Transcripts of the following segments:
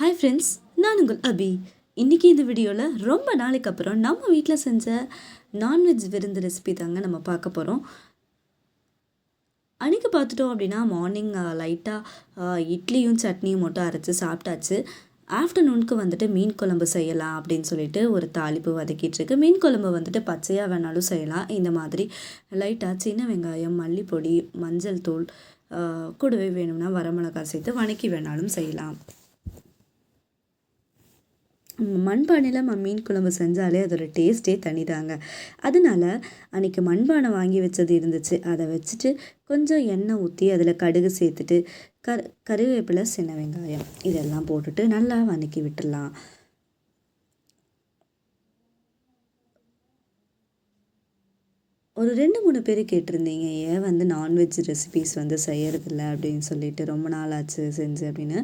Hi friends நான் உங்கள் அபி. இன்றைக்கி இந்த வீடியோவில் ரொம்ப நாளைக்கு அப்புறம் நம்ம வீட்டில் செஞ்ச நான்வெஜ் விருந்து ரெசிபி தாங்க நம்ம பார்க்க போகிறோம் அன்றைக்கி பார்த்துட்டோம் அப்படின்னா மார்னிங் லைட்டாக இட்லியும் சட்னியும் மட்டும் அரைச்சி சாப்பிட்டாச்சு. ஆஃப்டர்நூனுக்கு வந்துட்டு மீன் குழம்பு செய்யலாம் அப்படின்னு சொல்லிட்டு ஒரு தாளிப்பு வதக்கிட்டுருக்கு மீன் குழம்பு வந்துட்டு பச்சையாக வேணாலும் செய்யலாம். இந்த மாதிரி லைட்டாக சின்ன வெங்காயம் மல்லிப்பொடி மஞ்சள் தூள் கூடவே வேணும்னா வரமிளகாய் சேர்த்து வணக்கி வேணாலும் செய்யலாம். மண்பானையில் நம்ம மீன் குழம்பு செஞ்சாலே அதோட டேஸ்ட்டே தனிதாங்க. அதனால அன்றைக்கி மண்பானை வாங்கி வச்சது இருந்துச்சு. அதை வச்சுட்டு கொஞ்சம் எண்ணெய் ஊற்றி அதில் கடுகு சேர்த்துட்டு கரு கருவேப்பிலை சின்ன வெங்காயம் இதெல்லாம் போட்டுட்டு நல்லா வதக்கி விட்டுடலாம். ஒரு ரெண்டு மூணு பேர் கேட்டிருந்தீங்க ஏன் வந்து நான்வெஜ் ரெசிபீஸ் வந்து செய்யறதில்ல? அப்படின்னு சொல்லிட்டு ரொம்ப நாள் ஆச்சு செஞ்சு அப்படின்னு.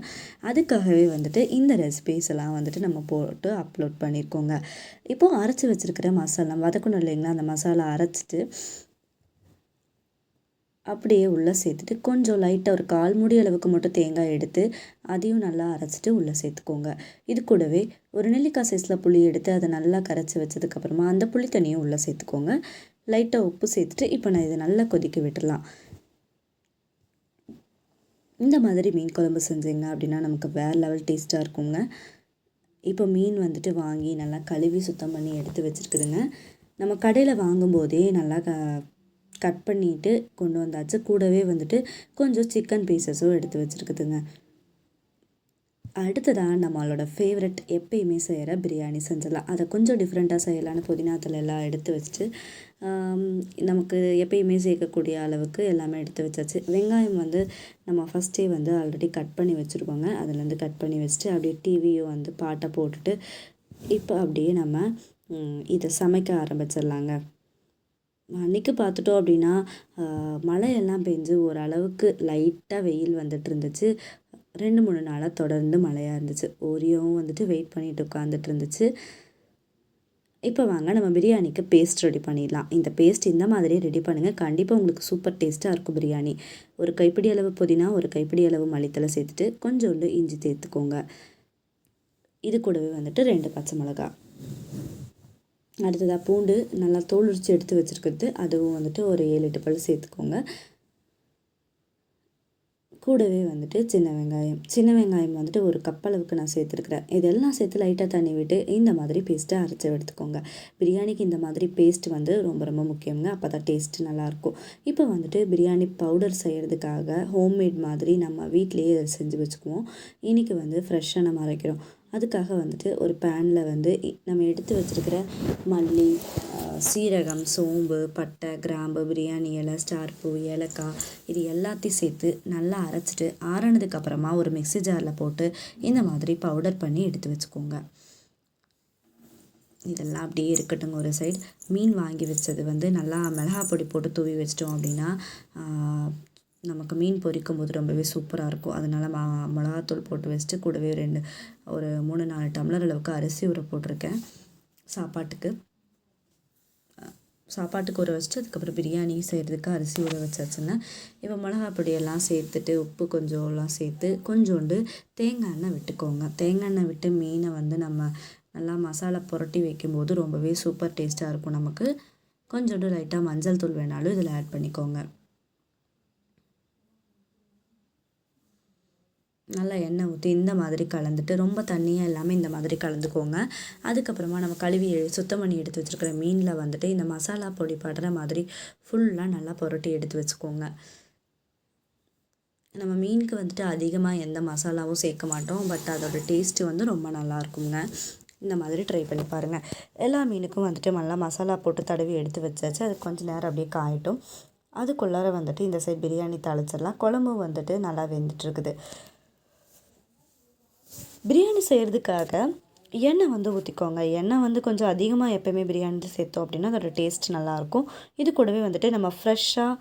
அதுக்காகவே வந்துட்டு இந்த ரெசிபீஸ் எல்லாம் வந்துட்டு நம்ம போட்டு அப்லோட் பண்ணியிருக்கோங்க இப்போது அரைச்சி வச்சுருக்கிற மசாலா வதக்கணும் இல்லைங்களா? அந்த மசாலா அரைச்சிட்டு அப்படியே உள்ளே சேர்த்துட்டு கொஞ்சம் லைட்டாக ஒரு கால் மூடி அளவுக்கு மட்டும் தேங்காய் எடுத்து அதையும் நல்லா அரைச்சிட்டு உள்ளே சேர்த்துக்கோங்க. இது கூடவே ஒரு நெல்லிக்காய் சைஸில் புளி எடுத்து அதை நல்லா கரைச்சி வச்சதுக்கப்புறமா அந்த புளி தண்ணியும் உள்ளே சேர்த்துக்கோங்க. லைட்டாக உப்பு சேர்த்துட்டு இப்போ நான் இதை நல்லா கொதிக்க விட்டுடலாம் இந்த மாதிரி மீன் குழம்பு செஞ்சீங்க அப்படின்னா நமக்கு வேறு லெவல் டேஸ்ட்டாக இருக்குங்க. இப்போ மீன் வந்துட்டு வாங்கி நல்லா கழுவி சுத்தம் பண்ணி எடுத்து வச்சுருக்குதுங்க. நம்ம கடையில் வாங்கும்போதே நல்லா க கட் பண்ணிட்டு கொண்டு வந்தாச்சு. கூடவே வந்துட்டு கொஞ்சம் சிக்கன் பீசஸும் எடுத்து வச்சுருக்குதுங்க. அடுத்ததாக நம்மளோட ஃபேவரட் எப்பயுமே செய்கிற பிரியாணி செஞ்சிடலாம். அதை கொஞ்சம் டிஃப்ரெண்ட்டாக செய்யலான்னு புதினா தலை எல்லாம் எடுத்து வச்சுட்டு நமக்கு எப்பயுமே சேர்க்கக்கூடிய அளவுக்கு எல்லாமே எடுத்து வச்சாச்சு. வெங்காயம் வந்து நம்ம ஃபஸ்ட்டே வந்து ஆல்ரெடி கட் பண்ணி வச்சுருக்கோங்க. அதுலேருந்து கட் பண்ணி வச்சுட்டு அப்படியே டிவியும் வந்து பாட்டை போட்டுட்டு இப்போ அப்படியே நம்ம இதை சமைக்க ஆரம்பிச்சிடலாங்க. அன்றைக்கி பார்த்துட்டோம் அப்படின்னா மழையெல்லாம் பெஞ்சு ஓரளவுக்கு லைட்டாக வெயில் வந்துட்டு இருந்துச்சு. ரெண்டு மூணு நாளாக தொடர்ந்து மழையாக இருந்துச்சு. ஓரியோவும் வந்துட்டு வெயிட் பண்ணிட்டு உட்காந்துட்டு இருந்துச்சு. இப்போ வாங்க நம்ம பிரியாணிக்கு பேஸ்ட் ரெடி பண்ணிடலாம். இந்த பேஸ்ட் இந்த மாதிரி ரெடி பண்ணுங்கள் கண்டிப்பாக உங்களுக்கு சூப்பர் டேஸ்ட்டாக இருக்கும் பிரியாணி. ஒரு கைப்பிடி அளவு புதினா ஒரு கைப்பிடி அளவு மளித்தலை சேர்த்துட்டு கொஞ்சோண்டு இஞ்சி சேர்த்துக்கோங்க இது கூடவே வந்துட்டு ரெண்டு பச்சை மிளகாய் அடுத்ததாக பூண்டு நல்லா தோல் உரித்து எடுத்து வச்சுருக்கிறது. அதுவும் வந்துட்டு ஒரு ஏழு எட்டு பல் சேர்த்துக்கோங்க. கூடவே வந்துட்டு சின்ன வெங்காயம். சின்ன வெங்காயம் வந்துட்டு ஒரு கப் அளவுக்கு நான் சேர்த்துருக்குறேன். இதெல்லாம் சேர்த்து லைட்டாக தண்ணி விட்டு இந்த மாதிரி பேஸ்ட்டை அரைச்சி எடுத்துக்கோங்க. பிரியாணிக்கு இந்த மாதிரி பேஸ்ட் வந்து ரொம்ப ரொம்ப முக்கியங்க அப்போ தான் டேஸ்ட் நல்லாயிருக்கும். இப்போ வந்துட்டு பிரியாணி பவுடர் செய்கிறதுக்காக ஹோம்மேட் மாதிரி நம்ம வீட்லேயே செஞ்சு வச்சுக்குவோம். இன்றைக்கி வந்து ஃப்ரெஷ்ஷாக நம்ம அரைக்கிறோம். அதுக்காக வந்துட்டு ஒரு பேனில் வந்து நம்ம எடுத்து வச்சிருக்கிற மல்லி சீரகம் சோம்பு பட்டை கிராம்பு பிரியாணி இலை ஸ்டார்பூ ஏலக்காய் இது எல்லாத்தையும் சேர்த்து நல்லா அரைச்சிட்டு ஆறினதுக்கப்புறமா ஒரு மிக்ஸி ஜாரில் போட்டு இந்த மாதிரி பவுடர் பண்ணி எடுத்து வச்சுக்கோங்க. இதெல்லாம் அப்படியே இருக்கட்டுங்க ஒரு சைடு மீன் வாங்கி வச்சது வந்து நல்லா மிளகா பொடி போட்டு தூவி வச்சிட்டோம் அப்படின்னா நமக்கு மீன் பொரிக்கும் போது ரொம்பவே சூப்பராக இருக்கும். அதனால் மா மிளகாத்தூள் போட்டு வச்சுட்டு கூடவே ரெண்டு ஒரு மூணு நாலு டம்ளர் அளவுக்கு அரிசி ஊற போட்டிருக்கேன். சாப்பாட்டுக்கு. சாப்பாட்டுக்கு ஊற வச்சுட்டு அதுக்கப்புறம் பிரியாணி செய்கிறதுக்கு அரிசி ஊற வச்சாச்சுன்னா இப்போ மிளகா பொடியெல்லாம் சேர்த்துட்டு உப்பு கொஞ்சம்லாம் சேர்த்து கொஞ்சோண்டு தேங்காய் எண்ணெய் விட்டுக்கோங்க. தேங்காய் எண்ணெய் விட்டு மீனை வந்து நம்ம நல்லா மசாலா புரட்டி வைக்கும்போது ரொம்பவே சூப்பர் டேஸ்ட்டாக இருக்கும் நமக்கு. கொஞ்சோண்டு லைட்டாக மஞ்சள் தூள் வேணாலும் இதில் ஆட் பண்ணிக்கோங்க. நல்லா எண்ணெய் ஊற்றி இந்த மாதிரி கலந்துட்டு ரொம்ப தண்ணியாக இல்லாமல் இந்த மாதிரி கலந்துக்கோங்க. அதுக்கப்புறமா நம்ம கழுவி சுத்தம் பண்ணி எடுத்து வச்சுருக்கிற மீனில் வந்துட்டு இந்த மசாலா பொடி படுற மாதிரி ஃபுல்லாக நல்லா புரட்டி எடுத்து வச்சுக்கோங்க. நம்ம மீனுக்கு வந்துட்டு அதிகமாக எந்த மசாலாவும் சேர்க்க மாட்டோம். பட் அதோட டேஸ்ட்டு வந்து ரொம்ப நல்லா இருக்குங்க. இந்த மாதிரி ட்ரை பண்ணி பாருங்கள் எல்லா மீனுக்கும் வந்துட்டு நல்லா மசாலா போட்டு தடவி எடுத்து வச்சாச்சு. அது கொஞ்சம் நேரம் அப்படியே காயட்டும். அதுக்குள்ளார வந்துட்டு இந்த சைடு பிரியாணி தாளிச்சிடலாம். குழம்பு வந்துட்டு நல்லா வெந்துட்டுருக்குது பிரியாணி செய்கிறதுக்காக எண்ணெய் வந்து ஊற்றிக்கோங்க எண்ணெய் வந்து கொஞ்சம் அதிகமாக எப்போயுமே பிரியாணி சேர்த்தோம் அப்படின்னா அதோட டேஸ்ட் நல்லாயிருக்கும். இது கூடவே வந்துட்டு நம்ம ஃப்ரெஷ்ஷாக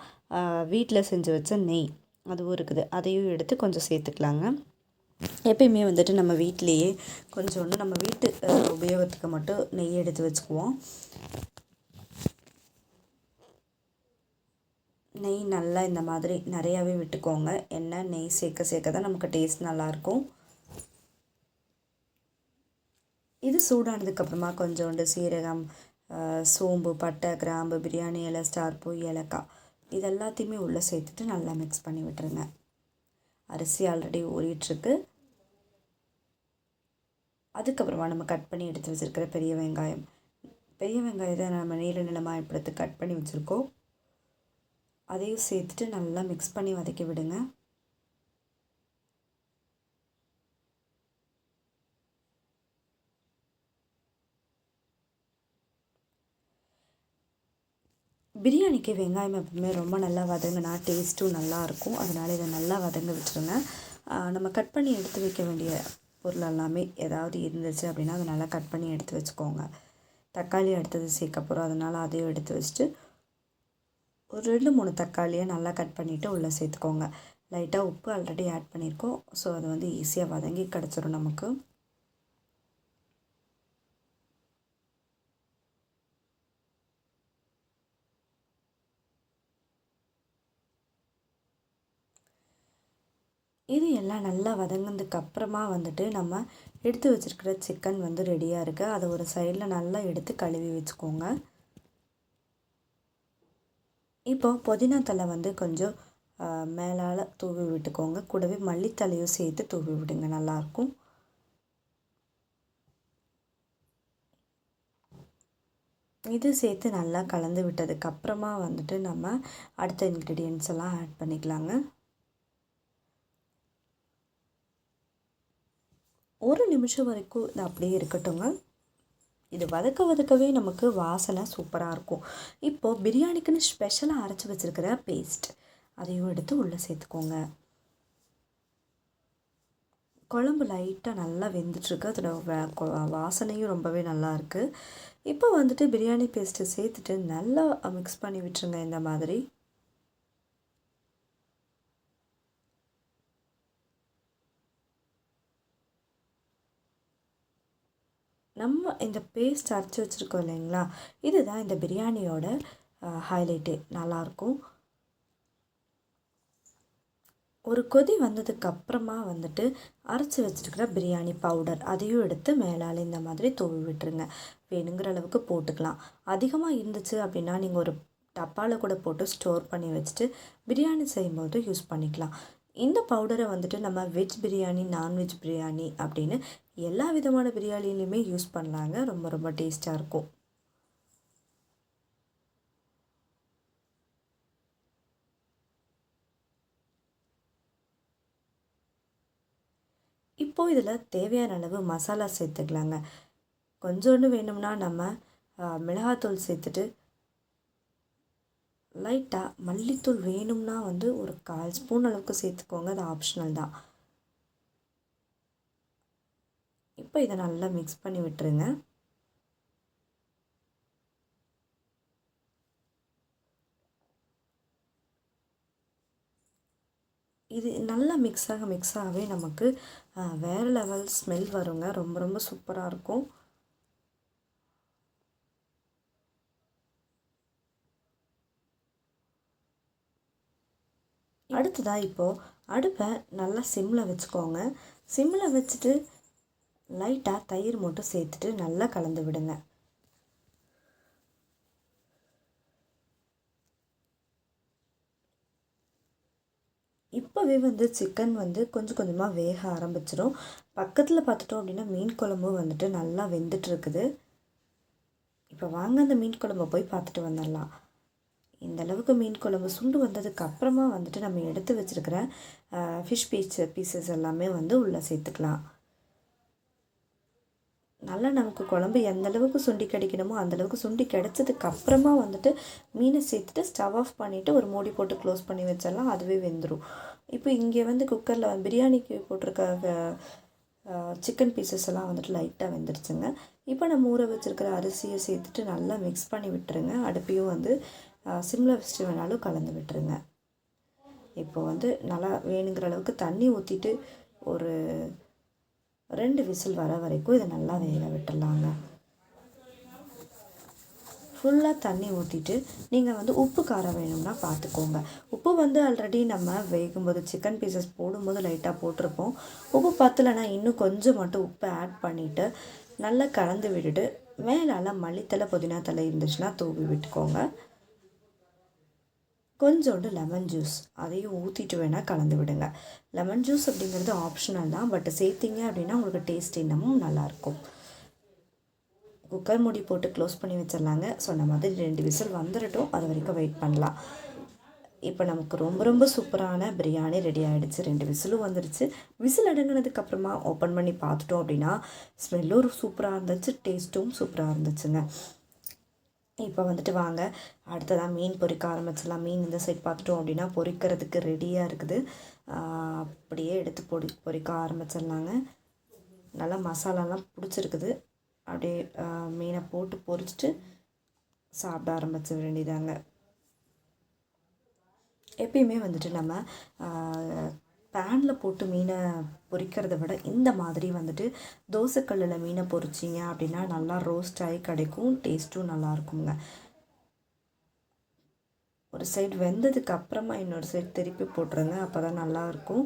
வீட்டில் செஞ்சு வச்ச நெய் அதுவும் இருக்குது. அதையும் எடுத்து கொஞ்சம் சேர்த்துக்கலாங்க. எப்பயுமே வந்துட்டு நம்ம வீட்டிலையே கொஞ்சோண்டு நம்ம வீட்டு உபயோகத்துக்கு மட்டும் நெய் எடுத்து வச்சுக்குவோம். நெய் நல்லா இந்த மாதிரி நிறையாவே விட்டுக்கோங்க. எண்ணெய் நெய் சேர்க்க சேர்க்க தான் நமக்கு டேஸ்ட் நல்லாயிருக்கும். இது சூடானதுக்கப்புறமா கொஞ்சோண்டு சீரகம் சோம்பு பட்டை கிராம்பு பிரியாணி இலை ஸ்டார்பூ ஏலக்காய் இது எல்லாத்தையுமே உள்ளே சேர்த்துட்டு நல்லா மிக்ஸ் பண்ணி விட்டுருங்க. அரிசி ஆல்ரெடி ஊறிட்டுருக்கு. அதுக்கப்புறமா நம்ம கட் பண்ணி எடுத்து வச்சுருக்கிற பெரிய வெங்காயம். பெரிய வெங்காயத்தை நம்ம நீல நிலமாக எடுத்து கட் பண்ணி வச்சுருக்கோம். அதையும் சேர்த்துட்டு நல்லா மிக்ஸ் பண்ணி வதக்கி விடுங்க. பிரியாணிக்கு வெங்காயம் எப்பவுமே ரொம்ப நல்லா வதங்கினா டேஸ்ட்டும் நல்லாயிருக்கும். அதனால் இதை நல்லா வதங்க விட்டுருங்க. நம்ம கட் பண்ணி எடுத்து வைக்க வேண்டிய பொருள் எல்லாமே ஏதாவது இருந்துச்சு அப்படின்னா அதை நல்லா கட் பண்ணி எடுத்து வச்சுக்கோங்க. தக்காளி அடுத்தது சேர்க்க போகிறோம் அதனால் அதையும் எடுத்து வச்சுட்டு ஒரு ரெண்டு மூணு தக்காளியை நல்லா கட் பண்ணிவிட்டு உள்ளே சேர்த்துக்கோங்க. லைட்டாக உப்பு ஆல்ரெடி ஆட் பண்ணியிருக்கோம். ஸோ அது வந்து ஈஸியாக வதங்கி கிடச்சிரும் நமக்கு. இது எல்லாம் நல்லா வதங்கினதுக்கு அப்புறமா வந்துட்டு நம்ம எடுத்து வச்சுருக்கிற சிக்கன் வந்து ரெடியாக இருக்குது அதை ஒரு சைடில் நல்லா எடுத்து கழுவி வச்சுக்கோங்க. இப்போ புதினா தலை வந்து கொஞ்சம் மேலால் தூவி விட்டுக்கோங்க. கூடவே மல்லித்தலையும் சேர்த்து தூவி விடுங்க. நல்லாயிருக்கும். இது சேர்த்து நல்லா கலந்து விட்டதுக்கப்புறமா வந்துட்டு நம்ம அடுத்த இன்க்ரீடியன்ஸ் எல்லாம் ஆட் பண்ணிக்கலாங்க. ஒரு நிமிஷம் வரைக்கும் இது அப்படியே இருக்கட்டுங்க. இது வதக்க வதக்கவே நமக்கு வாசனை சூப்பராக இருக்கும். இப்போது பிரியாணிக்குன்னு ஸ்பெஷலாக அரைச்சி வச்சுருக்கிற பேஸ்ட் அதையும் எடுத்து உள்ளே சேர்த்துக்கோங்க. குழம்பு லைட்டாக நல்லா வெந்துட்டுருக்கு. அதோட வாசனையும் ரொம்பவே நல்லா இருக்குது இப்போ வந்துட்டு பிரியாணி பேஸ்ட்டு சேர்த்துட்டு நல்லா மிக்ஸ் பண்ணி விட்டுருங்க இந்த மாதிரி நம்ம இந்த பேஸ்ட் அரைச்சி வச்சுருக்கோம் இல்லைங்களா? இதுதான் இந்த பிரியாணியோட ஹைலைட்டே நல்லாயிருக்கும். ஒரு கொதி வந்ததுக்கப்புறமா வந்துட்டு அரைச்சி வச்சுருக்கிற பிரியாணி பவுடர் அதையும் எடுத்து மேலால் இந்த மாதிரி தூவி விட்டுருங்க. வேணுங்கிற அளவுக்கு போட்டுக்கலாம். அதிகமாக இருந்துச்சு அப்படின்னா நீங்கள் ஒரு டப்பாவில் கூட போட்டு ஸ்டோர் பண்ணி வச்சுட்டு பிரியாணி செய்யும்போது யூஸ் பண்ணிக்கலாம். இந்த பவுடரை வந்துட்டு நம்ம வெஜ் பிரியாணி நான்வெஜ் பிரியாணி அப்படின்னு எல்லா விதமான பிரியாணிலையுமே யூஸ் பண்ணலாங்க. ரொம்ப ரொம்ப டேஸ்ட்டாக இருக்கும். இப்போது இதில் தேவையான அளவு மசாலா சேர்த்துக்கலாங்க. கொஞ்சோண்டு வேணும்னா நம்ம மிளகாத்தூள் சேர்த்துட்டு லைட்டாக மல்லித்தூள் வேணும்னா வந்து ஒரு கால் ஸ்பூன் அளவுக்கு சேர்த்துக்கோங்க. அது ஆப்ஷனல் தான். இப்போ இதை நல்லா மிக்ஸ் பண்ணி விட்டுருங்க. இது நல்லா மிக்ஸ் ஆக மிக்ஸ் ஆகவே நமக்கு வேறு லெவல் ஸ்மெல் வருங்க. ரொம்ப ரொம்ப சூப்பராக இருக்கும். அடுத்ததாக இப்போது அடுப்பை நல்லா சிம்மில் வச்சுக்கோங்க. சிம்மில் வச்சுட்டு லைட்டாக தயிர் மட்டும் சேர்த்துட்டு நல்லா கலந்து விடுங்க. இப்போவே வந்து சிக்கன் வந்து கொஞ்சம் கொஞ்சமாக வேக ஆரம்பிச்சிடும் பக்கத்தில் பார்த்துட்டோம் அப்படின்னா மீன் குழம்பு வந்துட்டு நல்லா வெந்துட்டுருக்குது. இப்போ வாங்க அந்த மீன் குழம்பை போய் பார்த்துட்டு வந்துடலாம். இந்த அளவுக்கு மீன் குழம்பு சுண்டு வந்ததுக்கு அப்புறமா வந்துட்டு நம்ம எடுத்து வச்சுருக்கிற ஃபிஷ் பீஸ் பீசஸ் எல்லாமே வந்து உள்ளே சேர்த்துக்கலாம். நல்லா நமக்கு குழம்பு எந்த அளவுக்கு சுண்டி கிடைக்கணுமோ அந்தளவுக்கு சுண்டி கிடச்சதுக்கு அப்புறமா வந்துட்டு மீனை சேர்த்துட்டு ஸ்டவ் ஆஃப் பண்ணிவிட்டு ஒரு மூடி போட்டு க்ளோஸ் பண்ணி வச்சிடலாம். அதுவே வெந்துடும் இப்போ இங்கே வந்து குக்கரில் பிரியாணிக்கு போட்டிருக்க சிக்கன் பீசஸ் எல்லாம் வந்துட்டு லைட்டாக வெந்துருச்சுங்க. இப்போ நம்ம ஊற வச்சுருக்கிற அரிசியை சேர்த்துட்டு நல்லா மிக்ஸ் பண்ணி விட்டுருங்க. அடுப்பையும் வந்து சிம்மில் வச்சுட்டு வேணாலும் கலந்து விட்டுருங்க. இப்போ வந்து நல்லா வேணுங்கிற அளவுக்கு தண்ணி ஊற்றிட்டு ஒரு ரெண்டு விசில் வர வரைக்கும் இதை நல்லா வேக விட்டுடலாங்க. ஃபுல்லாக தண்ணி ஊற்றிட்டு நீங்கள் வந்து உப்பு காரம் வேணும்னா பார்த்துக்கோங்க உப்பு வந்து ஆல்ரெடி நம்ம வேகும்போது சிக்கன் பீசஸ் போடும்போது லைட்டாக போட்டிருப்போம். உப்பு பத்தலைன்னா இன்னும் கொஞ்சம் மட்டும் உப்பு ஆட் பண்ணிவிட்டு நல்லா கலந்து விட்டுட்டு மேலால் மல்லித்தலை புதினா தலை இருந்துச்சுன்னா தூவி விட்டுக்கோங்க. கொஞ்சோண்டு லெமன் ஜூஸ் அதையும் ஊற்றிட்டு வேணால் கலந்து விடுங்க. லெமன் ஜூஸ் அப்படிங்கிறது ஆப்ஷனல் தான். பட் சேர்த்திங்க அப்படின்னா உங்களுக்கு டேஸ்ட் இன்னமும் நல்லாயிருக்கும். குக்கர் மூடி போட்டு க்ளோஸ் பண்ணி வச்சிடலாங்க. சொன்ன மாதிரி ரெண்டு விசில் வந்துடட்டும் அது வரைக்கும் வெயிட் பண்ணலாம். இப்போ நமக்கு ரொம்ப ரொம்ப சூப்பரான பிரியாணி ரெடி ஆகிடுச்சு ரெண்டு விசிலும் வந்துடுச்சு விசில் அடங்கினதுக்கப்புறமா ஓப்பன் பண்ணி பார்த்துட்டோம் அப்படின்னா ஸ்மெல்லும் சூப்பராக இருந்துச்சு டேஸ்ட்டும் சூப்பராக இருந்துச்சுங்க. இப்போ வந்துட்டு வாங்க. அடுத்ததாக மீன் பொரிக்க ஆரம்பிச்சிடலாம். மீன் இந்த சைட் பார்த்துட்டோம் அப்படின்னா பொரிக்கிறதுக்கு ரெடியாக இருக்குது. அப்படியே எடுத்து பொடி பொறிக்க ஆரம்பிச்சிடலாங்க. நல்லா மசாலாலாம் பிடிச்சிருக்குது. அப்படியே மீனை போட்டு பொரிச்சிட்டு சாப்பிட ஆரம்பிச்ச வேண்டியதாங்க. எப்பயுமே வந்துட்டு நம்ம பேனில் போட்டு மீனை பொரிக்கிறத விட இந்த மாதிரி வந்துட்டு தோசைக்கல்லில் மீனை பொரிச்சிங்க அப்படின்னா நல்லா ரோஸ்ட் ஆகி கிடைக்கும் டேஸ்ட்டும் நல்லா இருக்குங்க. ஒரு சைடு வெந்ததுக்கு அப்புறமா இன்னொரு சைடு திருப்பி போட்டுருங்க அப்போ தான் நல்லாயிருக்கும்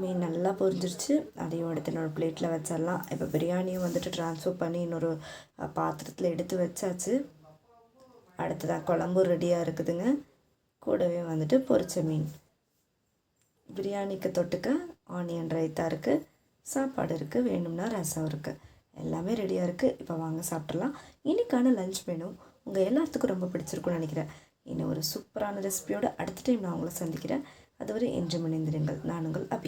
மீன் நல்லா பொரிஞ்சிருச்சு. அதையும் எடுத்து இன்னொரு பிளேட்டில் வச்சிடலாம். இப்போ பிரியாணியும் வந்துட்டு ட்ரான்ஸ்ஃபர் பண்ணி இன்னொரு பாத்திரத்தில் எடுத்து வச்சாச்சு. அடுத்ததாக குழம்பும் ரெடியாக இருக்குதுங்க. கூடவே வந்துட்டு பொரிச்ச மீன். பிரியாணிக்கு தொட்டுக்க ஆனியன் ரைத்தா இருக்குது சாப்பாடு இருக்குது வேணும்னா ரசம் இருக்குது எல்லாமே ரெடியாக இருக்குது இப்போ வாங்க சாப்பிட்றலாம் இன்றைக்கான லஞ்ச் மெனு உங்கள் எல்லாத்துக்கும் ரொம்ப பிடிச்சிருக்கும்னு நினைக்கிறேன். இன்னும் ஒரு சூப்பரான ரெசிபியோடு அடுத்த டைம் நான் உங்களை சந்திக்கிறேன். அதுவரை என்று மணிந்திருங்கள் நான் உங்கள் அபி.